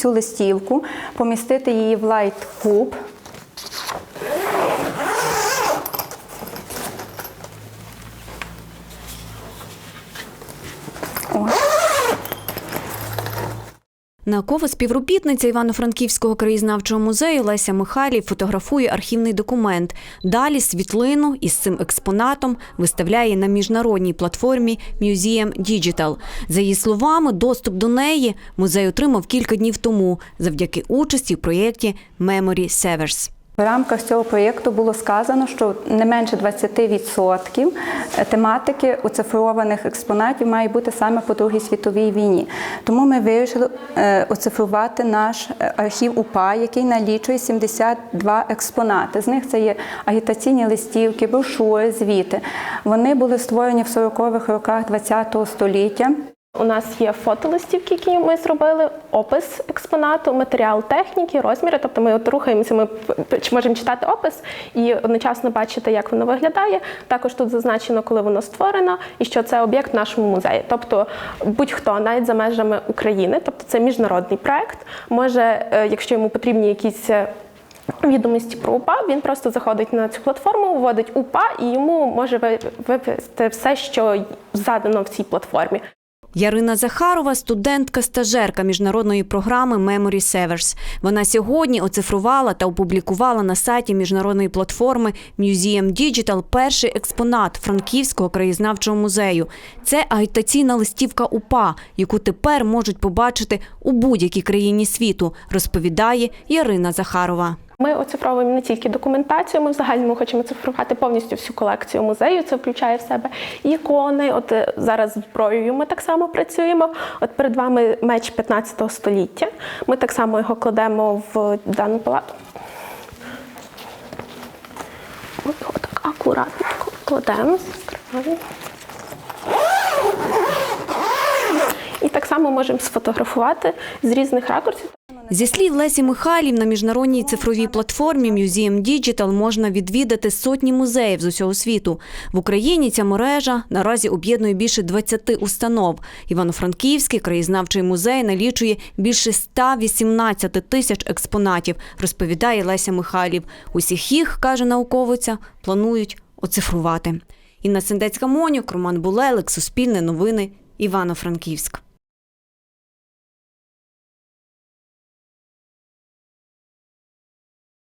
цю листівку, помістити її в лайт Наукова співробітниця Івано-Франківського краєзнавчого музею Леся Михайлів фотографує архівний документ. Далі світлину із цим експонатом виставляє на міжнародній платформі Museum Digital. За її словами, доступ до неї музей отримав кілька днів тому завдяки участі в проєкті Memory Severs. В рамках цього проєкту було сказано, що не менше 20% тематики оцифрованих експонатів має бути саме по Другій світовій війні. Тому ми вирішили е, оцифрувати наш е, архів УПА, який налічує 72 експонати. З них це є агітаційні листівки, брошури, звіти. Вони були створені в 40-х роках ХХ століття. У нас є фотолистівки, які ми зробили, опис експонату, матеріал техніки, розміри. Тобто ми от рухаємося, ми можемо читати опис і одночасно бачити, як воно виглядає. Також тут зазначено, коли воно створено, і що це об'єкт нашому музеї. Тобто будь-хто, навіть за межами України, тобто це міжнародний проект, може, е, якщо йому потрібні якісь. е, Відомості про УПА, він просто заходить на цю платформу, вводить УПА і йому може ви- вивести все, що задано в цій платформі. Ярина Захарова студентка стажерка міжнародної програми Memory Severs. Вона сьогодні оцифрувала та опублікувала на сайті міжнародної платформи Museum Digital перший експонат Франківського краєзнавчого музею. Це агітаційна листівка УПА, яку тепер можуть побачити у будь-якій країні світу, розповідає Ярина Захарова. Ми оцифровуємо не тільки документацію, ми в загальному хочемо цифрувати повністю всю колекцію музею. Це включає в себе ікони. От е, зараз зброєю ми так само працюємо. От перед вами меч 15 століття. Ми так само його кладемо в дану палату. Ми його так акуратненько кладемо. І так само можемо сфотографувати з різних ракурсів. Зі слів Лесі Михайлів, на міжнародній цифровій платформі Museum Digital можна відвідати сотні музеїв з усього світу. В Україні ця мережа наразі об'єднує більше 20 установ. Івано-Франківський краєзнавчий музей налічує більше 118 тисяч експонатів, розповідає Леся Михайлів. Усіх їх, каже науковиця, планують оцифрувати. Інна Сендецька Монюк, Роман Булелик, Суспільне новини, Івано-Франківськ.